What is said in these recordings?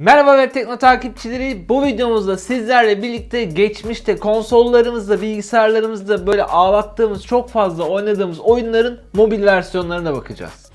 Merhaba Web Tekno takipçileri. Bu videomuzda sizlerle birlikte geçmişte konsollarımızda, bilgisayarlarımızda böyle ağlattığımız, çok fazla oynadığımız oyunların mobil versiyonlarına bakacağız.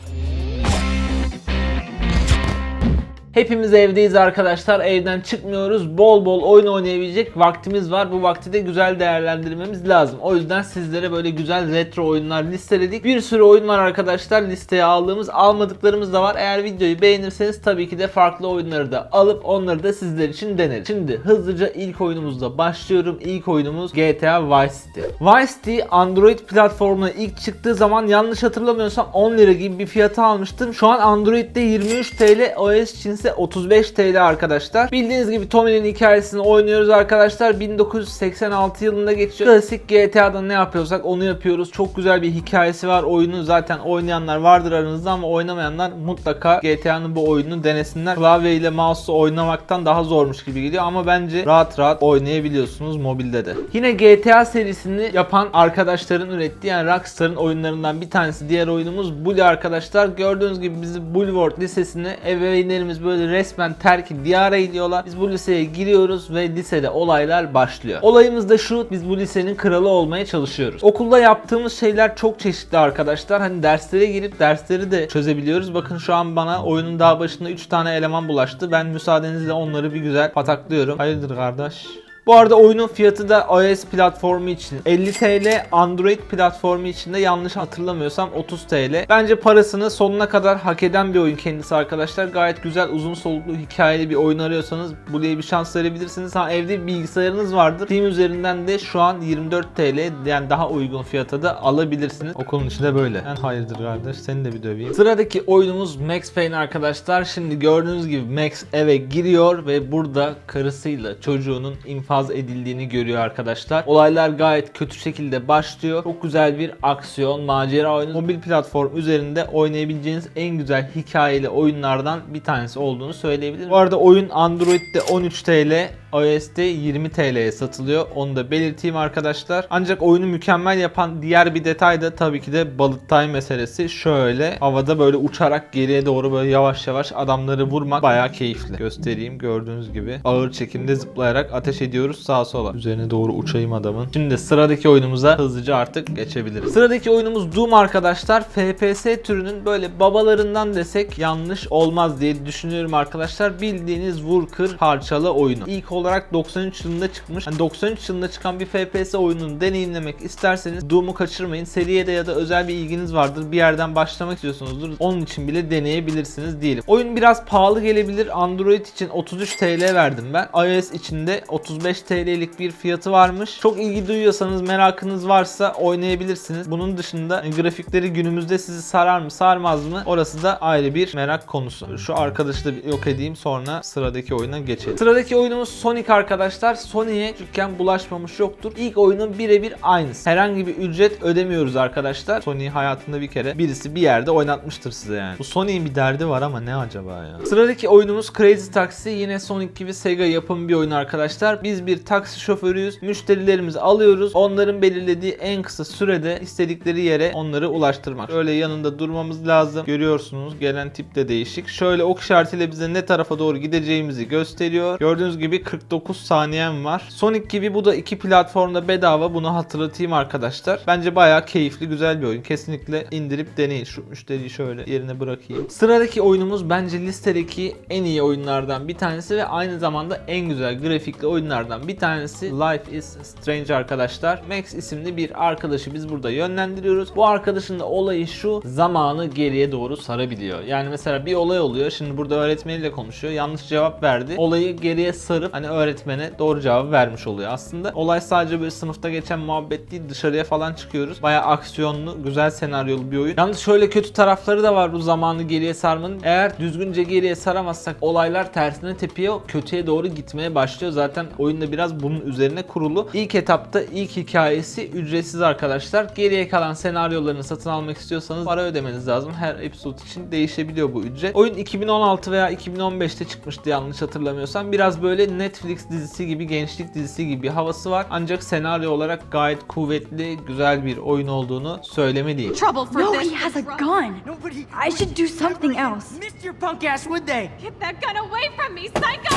Hepimiz evdeyiz arkadaşlar. Evden çıkmıyoruz. Bol bol oyun oynayabilecek vaktimiz var. Bu vakti de güzel değerlendirmemiz lazım. O yüzden sizlere böyle güzel retro oyunlar listeledik. Bir sürü oyun var arkadaşlar. Listeye aldığımız, almadıklarımız da var. Eğer videoyu beğenirseniz tabii ki de farklı oyunları da alıp onları da sizler için deneriz. Şimdi hızlıca ilk oyunumuzla başlıyorum. İlk oyunumuz GTA Vice City. Vice City Android platformuna ilk çıktığı zaman yanlış hatırlamıyorsam 10 lira gibi bir fiyata almıştım. Şu an Android'de 23 TL, iOS için ise 35 TL arkadaşlar. Bildiğiniz gibi Tommy'nin hikayesini oynuyoruz arkadaşlar. 1986 yılında geçiyor. Klasik GTA'da ne yapıyorsak onu yapıyoruz. Çok güzel bir hikayesi var. Oyunu zaten oynayanlar vardır aranızda ama oynamayanlar mutlaka GTA'nın bu oyununu denesinler. Klavye ile mouse'la oynamaktan daha zormuş gibi geliyor ama bence rahat rahat oynayabiliyorsunuz mobilde de. Yine GTA serisini yapan arkadaşların ürettiği yani Rockstar'ın oyunlarından bir tanesi diğer oyunumuz Bully arkadaşlar. Gördüğünüz gibi bizi Bulworth Lisesi'ne ebeveynlerimiz böyle resmen terki diyara gidiyorlar. Biz bu liseye giriyoruz ve lisede olaylar başlıyor. Olayımız da şu biz bu lisenin kralı olmaya çalışıyoruz. Okulda yaptığımız şeyler çok çeşitli arkadaşlar. Hani derslere girip dersleri de çözebiliyoruz. Bakın şu an bana oyunun daha başında 3 tane eleman bulaştı. Ben müsaadenizle onları bir güzel pataklıyorum. Hayırdır kardeş? Bu arada oyunun fiyatı da iOS platformu için 50 TL, Android platformu için de yanlış hatırlamıyorsam 30 TL. Bence parasını sonuna kadar hak eden bir oyun kendisi arkadaşlar. Gayet güzel, uzun soluklu, hikayeli bir oyun arıyorsanız buraya bir şans verebilirsiniz. Ha evde bilgisayarınız vardır. Steam üzerinden de şu an 24 TL yani daha uygun fiyata da alabilirsiniz. Okulun içi de böyle. En hayırdır kardeş seni de bir döveyim. Sıradaki oyunumuz Max Payne arkadaşlar. Şimdi gördüğünüz gibi Max eve giriyor ve burada karısıyla çocuğunun infaz edildiğini görüyor arkadaşlar. Olaylar gayet kötü şekilde başlıyor. Çok güzel bir aksiyon, macera oyunu. Mobil platform üzerinde oynayabileceğiniz en güzel hikayeli oyunlardan bir tanesi olduğunu söyleyebilirim. Bu arada oyun Android'de 13 TL, iOS'te 20 TL'ye satılıyor. Onu da belirteyim arkadaşlar. Ancak oyunu mükemmel yapan diğer bir detay da tabii ki de bullet time meselesi. Şöyle havada böyle uçarak geriye doğru böyle yavaş yavaş adamları vurmak bayağı keyifli. Göstereyim gördüğünüz gibi. Ağır çekimde zıplayarak ateş ediyoruz sağa sola. Üzerine doğru uçayım adamın. Şimdi sıradaki oyunumuza hızlıca artık geçebiliriz. Sıradaki oyunumuz Doom arkadaşlar. FPS türünün böyle babalarından desek yanlış olmaz diye düşünüyorum arkadaşlar. Bildiğiniz vur kır parçalı oyunu. İlk olarak 93 yılında çıkmış. Yani 93 yılında çıkan bir FPS oyununu deneyimlemek isterseniz Doom'u kaçırmayın. Seriye de ya da özel bir ilginiz vardır. Bir yerden başlamak istiyorsunuzdur. Onun için bile deneyebilirsiniz diyelim. Oyun biraz pahalı gelebilir. Android için 33 TL verdim ben. iOS için de 35 TL'lik bir fiyatı varmış. Çok ilgi duyuyorsanız, merakınız varsa oynayabilirsiniz. Bunun dışında grafikleri günümüzde sizi sarar mı, sarmaz mı? Orası da ayrı bir merak konusu. Şu arkadaşı da yok edeyim sonra sıradaki oyuna geçelim. Sıradaki oyunumuz Sonic arkadaşlar. Sonic'e küçükken bulaşmamış yoktur. İlk oyunun birebir aynısı. Herhangi bir ücret ödemiyoruz arkadaşlar. Sonic hayatında bir kere birisi bir yerde oynatmıştır size yani. Bu Sonic'in bir derdi var ama ne acaba ya? Sıradaki oyunumuz Crazy Taxi. Yine Sonic gibi Sega yapımı bir oyun arkadaşlar. Biz bir taksi şoförüyüz. Müşterilerimizi alıyoruz. Onların belirlediği en kısa sürede istedikleri yere onları ulaştırmak. Şöyle yanında durmamız lazım. Görüyorsunuz gelen tip de değişik. Şöyle ok işaretiyle bize ne tarafa doğru gideceğimizi gösteriyor. Gördüğünüz gibi 49 saniyem var. Sonic gibi bu da iki platformda bedava. Bunu hatırlatayım arkadaşlar. Bence bayağı keyifli, güzel bir oyun. Kesinlikle indirip deneyin. Şu müşteriyi şöyle yerine bırakayım. Sıradaki oyunumuz bence listedeki en iyi oyunlardan bir tanesi ve aynı zamanda en güzel grafikli oyunlardan bir tanesi Life is Strange arkadaşlar. Max isimli bir arkadaşı biz burada yönlendiriyoruz. Bu arkadaşın da olayı şu zamanı geriye doğru sarabiliyor. Yani mesela bir olay oluyor. Şimdi burada öğretmeniyle konuşuyor. Yanlış cevap verdi. Olayı geriye sarıp hani öğretmene doğru cevabı vermiş oluyor. Aslında olay sadece böyle sınıfta geçen muhabbet değil dışarıya falan çıkıyoruz. Bayağı aksiyonlu, güzel senaryolu bir oyun. Yalnız şöyle kötü tarafları da var bu zamanı geriye sarmanın. Eğer düzgünce geriye saramazsak olaylar tersine tepiyor. Kötüye doğru gitmeye başlıyor. Zaten oyunda biraz bunun üzerine kurulu. İlk etapta ilk hikayesi ücretsiz arkadaşlar. Geriye kalan senaryolarını satın almak istiyorsanız para ödemeniz lazım. Her episode için değişebiliyor bu ücret. Oyun 2016 veya 2015'te çıkmıştı yanlış hatırlamıyorsam. Biraz böyle net Netflix dizisi gibi, gençlik dizisi gibi bir havası var. Ancak senaryo olarak gayet kuvvetli, güzel bir oyun olduğunu söylemeliyim. trouble for No, he has a gun. No, he I should do something else. missed your punk ass, would they? Get that gun away from me, psycho!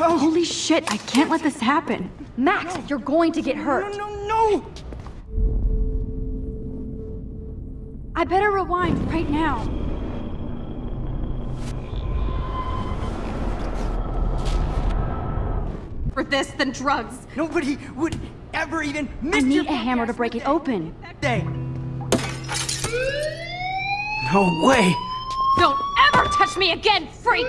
Oh, Holy shit, I can't let this happen. Max, you're going to get no, hurt. no, no! I better rewind right now. For this than drugs. Nobody would ever even I miss need your a hammer to break it open. they? No way! Don't ever touch me again, freak!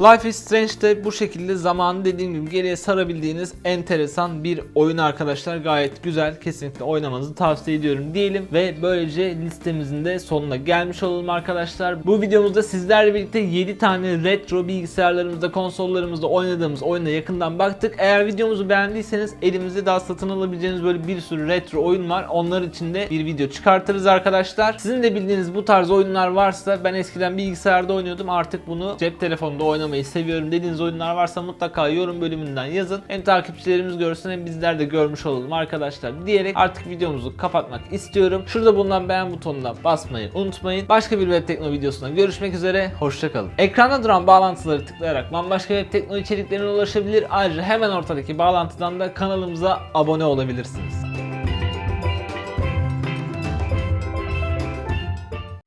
Life is Strange de bu şekilde zamanı dediğim gibi geriye sarabildiğiniz enteresan bir oyun arkadaşlar. Gayet güzel. Kesinlikle oynamanızı tavsiye ediyorum diyelim. Ve böylece listemizin de sonuna gelmiş olalım arkadaşlar. Bu videomuzda sizlerle birlikte 7 tane retro bilgisayarlarımızda, konsollarımızda oynadığımız oyuna yakından baktık. Eğer videomuzu beğendiyseniz elimizde daha satın alabileceğiniz böyle bir sürü retro oyun var. Onlar için de bir video çıkartırız arkadaşlar. Sizin de bildiğiniz bu tarz oyunlar varsa ben eskiden bilgisayarda oynuyordum. Artık bunu cep telefonunda oynamayı seviyorum dediğiniz oyunlar varsa mutlaka yorum bölümünden yazın. Hem takipçilerimiz görsün hem bizler de görmüş olalım arkadaşlar diyerek artık videomuzu kapatmak istiyorum. Şurada bulunan beğen butonuna basmayı unutmayın. Başka bir web tekno videosunda görüşmek üzere. Hoşçakalın. Ekranda duran bağlantıları tıklayarak bambaşka web tekno içeriklerine ulaşabilir. Ayrıca hemen ortadaki bağlantıdan da kanalımıza abone olabilirsiniz.